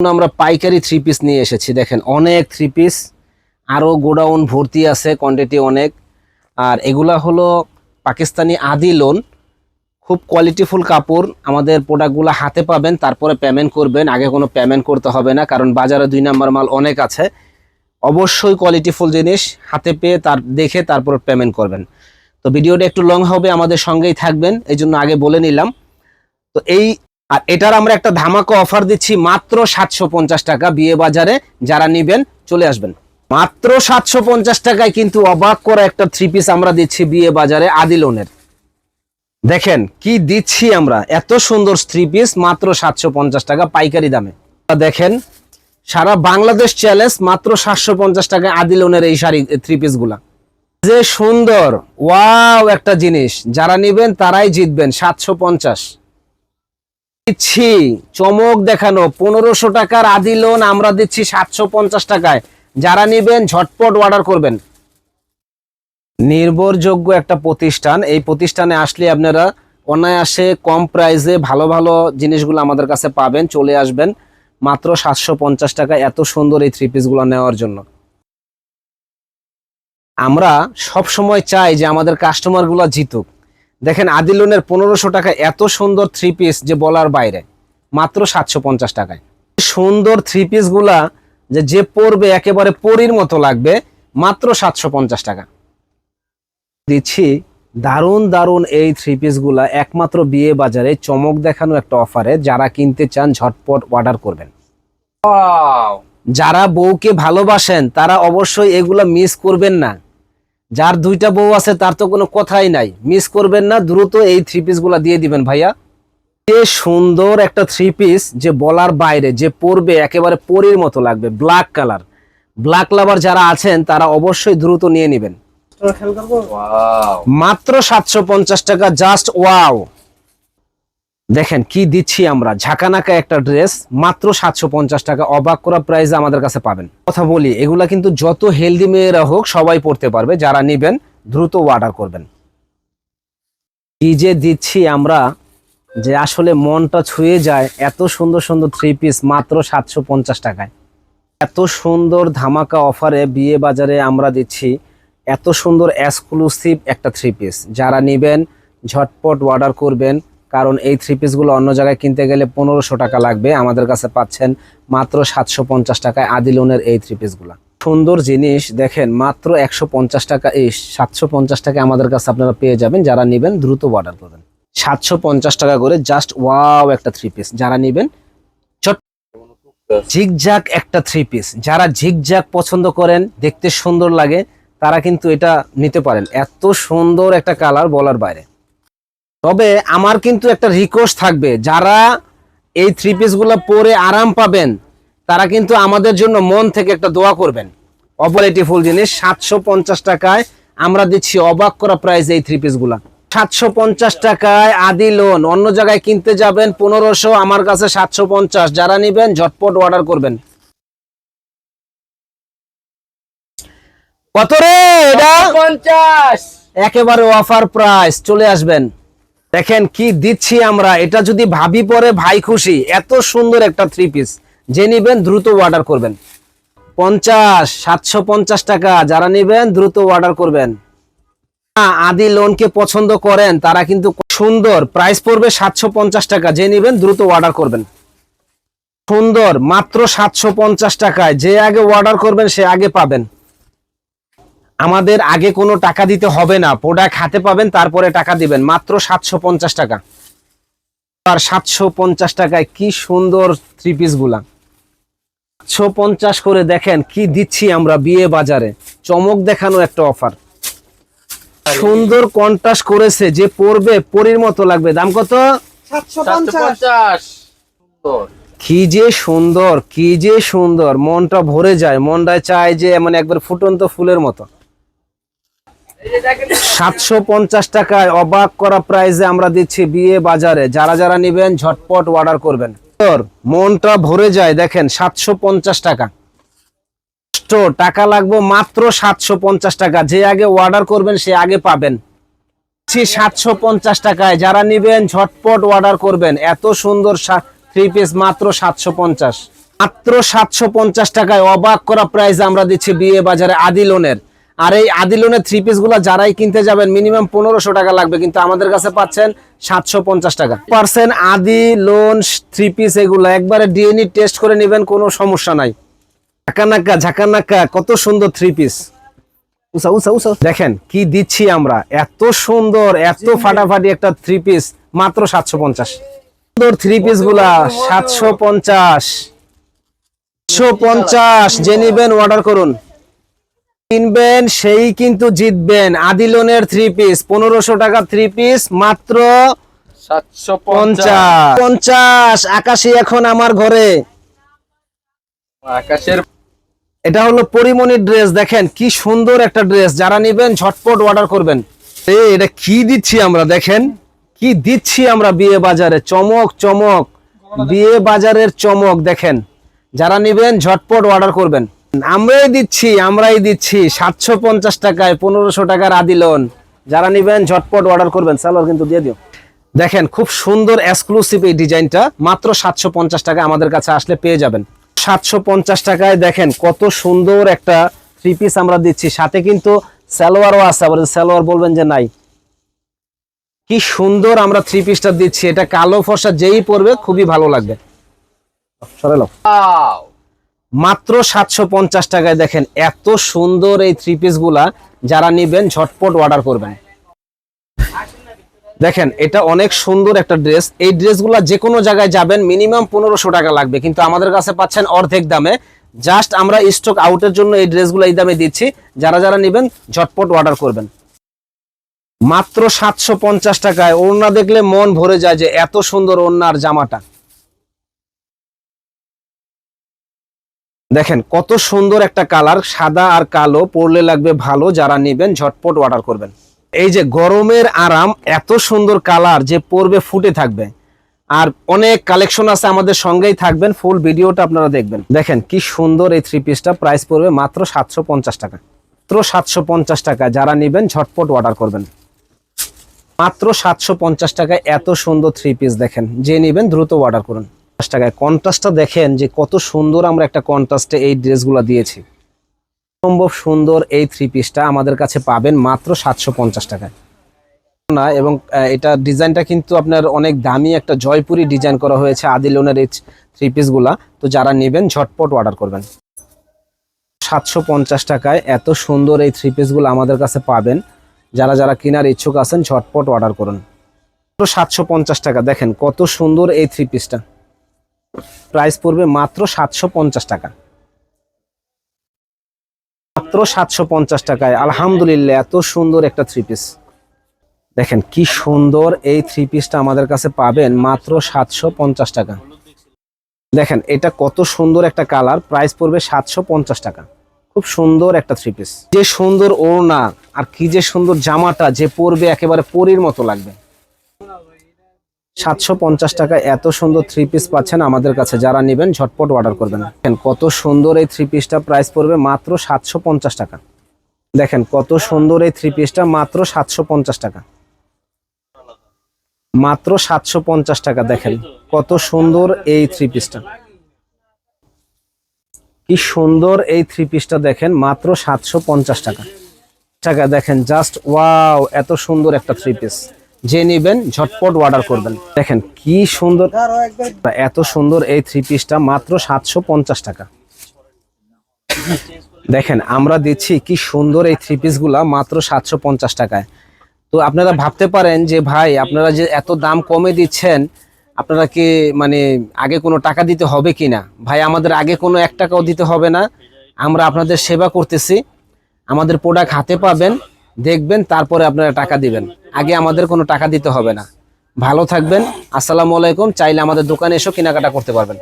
আমরা পাইকারি three piece নিয়ে এসেছি। দেখেন, অনেক থ্রি পিস আরও গোডাউন ভর্তি আছে কোয়ান্টিটি অনেক। আর এগুলা হলো পাকিস্তানি আদি লোন খুব কোয়ালিটিফুল কাপড়। আমাদের প্রোডাক্টগুলো হাতে পাবেন, তারপরে পেমেন্ট করবেন। আগে কোনো পেমেন্ট করতে হবে না, কারণ বাজারে দুই নাম্বার মাল অনেক আছে। অবশ্যই কোয়ালিটিফুল জিনিস, হাতে পেয়ে তার, দেখে তারপর পেমেন্ট করবেন। তো ভিডিওটা একটু লং হবে, আমাদের সঙ্গেই থাকবেন, এই জন্য আগে বলে নিলাম। তো এই আর এটার আমরা একটা ধামাকা অফার দিচ্ছি মাত্র সাতশো পঞ্চাশ টাকা বিয়ে বাজারে। যারা নিবেন, চলে আসবেন। মাত্র সাতশো পঞ্চাশ টাকায় কিন্তু অবাক করা একটা থ্রি পিস আমরা দিচ্ছি বিয়ে বাজারে আদিলোনের দেখেন, কি দিচ্ছি আমরা? এত সুন্দর থ্রি পিস মাত্র সাতশো পঞ্চাশ টাকা পাইকারি দামে। দেখেন, সারা বাংলাদেশ চ্যালেঞ্জ মাত্র সাতশো পঞ্চাশ টাকায় আদিলোনের এই শাড়ি থ্রি পিসগুলা। যে সুন্দর ওয়াও একটা জিনিস। যারা নিবেন, তারাই জিতবেন, সাতশো পঞ্চাশ। দিচ্ছি। চমক দেখানো, পনেরোশো টাকার আদি লোন আমরা দিচ্ছি সাতশো পঞ্চাশ টাকায়। যারা নিবেন, ঝটপট অর্ডার করবেন। নির্ভরযোগ্য একটা প্রতিষ্ঠান। এই প্রতিষ্ঠানে আসলে আপনারা অনায়াসে কম প্রাইসে ভালো ভালো জিনিসগুলো আমাদের কাছে পাবেন, চলে আসবেন। মাত্র সাতশো পঞ্চাশ টাকা এত সুন্দর এই থ্রি পিসগুলো নেওয়ার জন্য। আমরা সব সময় চাই যে আমাদের কাস্টমারগুলো জিতুক। দেখেন আদিলুনের পনেরোশো টাকা এত সুন্দর থ্রি পিস যে বলার বাইরে মাত্র সাতশো পঞ্চাশ টাকায়। সুন্দর থ্রি পিসগুলা যে যে পরবে একেবারে পরির মতো লাগবে মাত্র সাতশো পঞ্চাশ টাকা। দিচ্ছি দারুণ দারুণ এই থ্রি পিসগুলা একমাত্র বিয়ে বাজারে চমক দেখানো একটা অফারে যারা কিনতে চান ঝটপট অর্ডার করবেন। যারা বউকে ভালোবাসেন তারা অবশ্যই এগুলা মিস করবেন না। যার দুইটা বউ আছে তার তো কোনো কথাই নাই। মিস করবেন না দ্রুত এই থ্রি পিসগুলা দিয়ে দিবেন ভাইয়া। যে সুন্দর একটা থ্রি পিস যে বলার বাইরে যে পরবে একেবারে পরির মতো লাগবে ব্ল্যাক কালার ব্ল্যাক লাভার যারা আছেন তারা অবশ্যই দ্রুত নিয়ে নেবেন। মাত্র সাতশো পঞ্চাশ টাকা জাস্ট ওয়াও দেখেন কি দিচ্ছি আমরা? ঝাঁকানাকা একটা ড্রেস মাত্র সাতশো পঞ্চাশ টাকা। অবাক করা প্রাইসে আমাদের কাছে পাবেন। কথা বলি, এগুলা কিন্তু যত হেলদি মেয়েরা হোক, সবাই পড়তে পারবে। যারা নিবেন, দ্রুত অর্ডার করবেন। কি যে দিচ্ছি আমরা, যে আসলে মনটা ছুঁয়ে যায় এত সুন্দর সুন্দর থ্রি পিস মাত্র সাতশো পঞ্চাশ টাকায়। এত সুন্দর ধামাকা অফারে বিয়ে বাজারে আমরা দিচ্ছি। এত সুন্দর এক্সক্লুসিভ একটা থ্রি পিস যারা নেবেন, ঝটপট অর্ডার করবেন। কারণ এই থ্রি পিসগুলো অন্য জায়গায় কিনতে গেলে পনেরোশো টাকা লাগবে। আমাদের কাছে পাচ্ছেন মাত্র সাতশো পঞ্চাশ টাকায় আদিলোনের এই থ্রি পিসগুলো সুন্দর জিনিস, দেখেন, মাত্র একশো পঞ্চাশ টাকা, এই সাতশো পঞ্চাশ টাকা আমাদের কাছে আপনারা পেয়ে যাবেন, যারা নেবেন দ্রুত অর্ডার করবেন সাতশো পঞ্চাশ টাকা করে জাস্ট ওয়াও একটা থ্রি পিস যারা নেবেন ঝিকঝাক একটা থ্রি পিস যারা ঝিকঝাক পছন্দ করেন, দেখতে সুন্দর লাগে, তারা কিন্তু এটা নিতে পারেন। এত সুন্দর একটা কালার বলার বাইরে। তবে আমার কিন্তু একটা রিকোয়েস্ট থাকবে যারা এই থ্রি পিসগুলো পরে আরাম পাবেন তারা কিন্তু আমাদের জন্য মন থেকে একটা দোয়া করবেন। অপারেটি ফুল জিনিস সাতশো পঞ্চাশ টাকায় আমরা দিচ্ছি অবাক করা প্রাইস এই থ্রি পিসগুলা সাতশো পঞ্চাশ টাকায় আদি লোন অন্য জায়গায় কিনতে যাবেন পনেরোশো আমার কাছে সাতশো পঞ্চাশ। যারা নিবেন ঝটপট অর্ডার করবেন। কত রে এটা? পঞ্চাশ। একেবারে অফার প্রাইস চলে আসবেন। দেখেন কি দিচ্ছি আমরা? এটা যদি ভাবি পরে ভাই খুশি। এত সুন্দর একটা থ্রি পিস যে নিবেন দ্রুত অর্ডার করবেন। পঞ্চাশ, সাতশো পঞ্চাশ টাকা। যারা নিবেন, দ্রুত অর্ডার করবেন। আদি লোনকে পছন্দ করেন, তারা কিন্তু সুন্দর। প্রাইস পড়বে সাতশো পঞ্চাশ টাকা। যে নিবেন, দ্রুত অর্ডার করবেন। সুন্দর, মাত্র সাতশো পঞ্চাশ টাকায়। যে আগে অর্ডার করবেন, সে আগে পাবেন। আমাদের আগে কোনো টাকা দিতে হবে না। প্রোডাক্ট হাতে পাবেন তারপরে টাকা দিবেন। মাত্র সাতশো পঞ্চাশ টাকা। আর সাতশো পঞ্চাশ টাকায় কি সুন্দর থ্রি পিসগুলা। সাতশো পঞ্চাশ করে দেখেন কি দিচ্ছি আমরা বিয়ে বাজারে। চমক দেখানো একটা অফার সুন্দর কন্ট্রাস্ট করেছে যে পরবে পরির মতো লাগবে। দাম কত? কি যে সুন্দর কি যে সুন্দর। মনটা ভরে যায়। মনটা চায় যে মানে একবার ফুটন্ত ফুলের মতো। সাতশো পঞ্চাশ টাকায় অবাক করা প্রাইসে আমরা দিচ্ছি বিয়ে বাজারে। যারা যারা নিবেন, ঝটপট অর্ডার করবেন। তোর মনটা ভরে যায়, দেখেন, সাতশো পঞ্চাশ টাকা। টাকা লাগবে মাত্র সাতশো পঞ্চাশ টাকা। যে আগে অর্ডার করবেন, সে আগে পাবেন। সাতশো পঞ্চাশ টাকায়। যারা নিবেন, ঝটপট অর্ডার করবেন। এত সুন্দর থ্রি পিস মাত্র সাতশো পঞ্চাশ। মাত্র সাতশো পঞ্চাশ টাকায় অবাক করা প্রাইস আমরা দিচ্ছি বিয়ে বাজারে আদিলোনের। আর এই আদিলোনের থ্রি পিসগুলা যারাই কিনতে যাবেন মিনিমাম পনেরোশো টাকা লাগবে কিন্তু আমাদের কাছে পাচ্ছেন সাতশো পঞ্চাশ টাকা। পার্সেন্ট আদি লোন থ্রি পিস এগুলো একবারে ডিএনই টেস্ট করে নেবেন কোনো সমস্যা নাই। ঝাঁকানাক্কা ঝাঁকানাক্কা কত সুন্দর থ্রি পিস উসা উসা উসা দেখেন কি দিচ্ছি আমরা এত সুন্দর এত ফাটাফাটি একটা থ্রি পিস মাত্র সাতশো পঞ্চাশ। সুন্দর থ্রি পিসগুলা সাতশো পঞ্চাশ। সাতশো পঞ্চাশ যে নিবেন অর্ডার করুন। কিনবেন সেই কিন্তু জিতবেন। আদিলনের থ্রি পিস পনেরোশো টাকা থ্রি পিস মাত্র সাতশো পঞ্চাশ। পঞ্চাশ। আকাশি এখন আমার ঘরে। আকাশের এটা হলো পরিমণির ড্রেস দেখেন কি সুন্দর একটা ড্রেস যারা নিবেন ঝটপট অর্ডার করবেন। এটা কি দিচ্ছি আমরা দেখেন? কি দিচ্ছি আমরা বিয়ে বাজারে? চমক চমক। বিয়ে বাজারের চমক দেখেন। যারা নিবেন ঝটপট অর্ডার করবেন। আমরাই দিচ্ছি আমরাই দিচ্ছি। সাতশো পঞ্চাশ টাকায় পনেরোশো টাকার আদি লোন যারা নিবেন, ঝটপট অর্ডার করবেন। সালোয়ার কিন্তু দিয়ে দিও। দেখেন, খুব সুন্দর এক্সক্লুসিভ এই ডিজাইনটা। মাত্র সাতশো পঞ্চাশ টাকা আমাদের কাছে আসলে পেয়ে যাবেন। সাতশো পঞ্চাশ টাকায় দেখেন, কত সুন্দর একটা থ্রি পিস আমরা দিচ্ছি। সাথে কিন্তু সালোয়ারও আছে, আবার সালোয়ার বলবেন যে নাই। কি সুন্দর আমরা থ্রি পিসটা দিচ্ছি। এটা কালো ফর্সা যেই পরবে, খুবই ভালো লাগবে। সরেলো! মাত্র সাতশো পঞ্চাশ টাকায় দেখেন এত সুন্দর এই থ্রি পিসগুলা, যারা নিবেন ঝটপট অর্ডার করবেন। দেখেন, এটা অনেক সুন্দর একটা ড্রেস এই ড্রেসগুলা যে কোনো জায়গায় যাবেন মিনিমাম পনেরোশো টাকা লাগবে। কিন্তু আমাদের কাছে পাচ্ছেন অর্ধেক দামে। জাস্ট আমরা স্টক আউটের জন্য এই ড্রেসগুলো এই দামে দিচ্ছি। যারা যারা নিবেন, ঝটপট অর্ডার করবেন। মাত্র সাতশো পঞ্চাশ টাকায় ওড়না দেখলে মন ভরে যায় যে এত সুন্দর ওড়নার জামাটা। দেখেন, কত সুন্দর একটা কালার, সাদা আর কালো, পরলে লাগবে ভালো, যারা নিবেন ঝটপট অর্ডার করবেন। এই যে গরমের আরাম, এত সুন্দর কালার যে পরবে ফুটে থাকবে। আর অনেক কালেকশন আছে আমাদের সঙ্গেই থাকবেন ফুল ভিডিওটা আপনারা দেখবেন। দেখেন, কি সুন্দর এই থ্রি পিসটা প্রাইস পড়বে মাত্র সাতশো পঞ্চাশ টাকা। মাত্র সাতশো পঞ্চাশ টাকা, যারা নিবেন ঝটপট অর্ডার করবেন। মাত্র সাতশো পঞ্চাশ টাকায় এত সুন্দর থ্রি পিস দেখেন, যে নিবেন দ্রুত অর্ডার করুন। পঞ্চাশ টাকায়। কন্ট্রাস্টটা দেখেন যে কত সুন্দর আমরা একটা কন্ট্রাস্টে এই ড্রেসগুলো দিয়েছি। সম্ভব সুন্দর এই থ্রি পিসটা আমাদের কাছে পাবেন মাত্র সাতশো পঞ্চাশ টাকায়। না, এবং এটা ডিজাইনটা কিন্তু আপনার অনেক দামি একটা জয়পুরি ডিজাইন করা হয়েছে আদিলোনের এই থ্রি পিসগুলা তো যারা নেবেন, ঝটপট অর্ডার করবেন। সাতশো পঞ্চাশ টাকায় এত সুন্দর এই থ্রি পিসগুলো আমাদের কাছে পাবেন। যারা যারা কেনার ইচ্ছুক আছেন, ঝটপট অর্ডার করুন। সাতশো পঞ্চাশ টাকা। দেখেন কত সুন্দর এই থ্রি পিসটা প্রাইস পড়বে মাত্র সাতশো পঞ্চাশ টাকা। মাত্র সাতশো পঞ্চাশ টাকায়। আলহামদুলিল্লাহ, এত সুন্দর একটা থ্রি পিস দেখেন কি সুন্দর এই থ্রি পিসটা আমাদের কাছে পাবেন মাত্র সাতশো পঞ্চাশ টাকা। দেখেন, এটা কত সুন্দর একটা কালার। প্রাইস পড়বে সাতশো পঞ্চাশ টাকা। খুব সুন্দর একটা থ্রি পিস যে সুন্দর ওড়না আর কি যে সুন্দর জামাটা যে পরবে একেবারে পরির মতো লাগবে। সাতশো পঞ্চাশ টাকা এত সুন্দর থ্রি পিস পাচ্ছেন আমাদের কাছে। যারা নেবেন, ঝটপট অর্ডার করবেন। দেখেন কত সুন্দর এই থ্রি পিসটা প্রাইস পড়বে মাত্র সাতশো পঞ্চাশ টাকা। দেখেন কত সুন্দর এই থ্রি পিসটা মাত্র সাতশো পঞ্চাশ টাকা। মাত্র সাতশো পঞ্চাশ টাকা, দেখেন কত সুন্দর এই থ্রি পিসটা কি সুন্দর এই থ্রি পিসটা দেখেন, মাত্র সাতশো পঞ্চাশ টাকা। টাকা দেখেন জাস্ট ওয়াও এত সুন্দর একটা থ্রি পিস যে নিবেন, ঝটপট অর্ডার করবেন। দেখেন কি সুন্দর, এত সুন্দর এই থ্রি পিসটা মাত্র সাতশো পঞ্চাশ টাকা। দেখেন, আমরা দিচ্ছি কি সুন্দর এই থ্রি পিসগুলা মাত্র সাতশো পঞ্চাশ টাকায়। তো আপনারা ভাবতে পারেন যে, ভাই, আপনারা যে এত দাম কমে দিচ্ছেন, আপনারা কি মানে আগে কোনো টাকা দিতে হবে কি না? ভাই, আমাদের আগে কোনো এক টাকাও দিতে হবে না। আমরা আপনাদের সেবা করতেছি। আমাদের প্রোডাক্ট হাতে পাবেন। দেখবেন, তারপরে আপনারা টাকা দিবেন। আগে আমাদের কোনো টাকা দিতে হবে না। ভালো থাকবেন, আসসালামু আলাইকুম। চাইলে আমাদের দোকানে এসেও কেনাকাটা করতে পারবেন।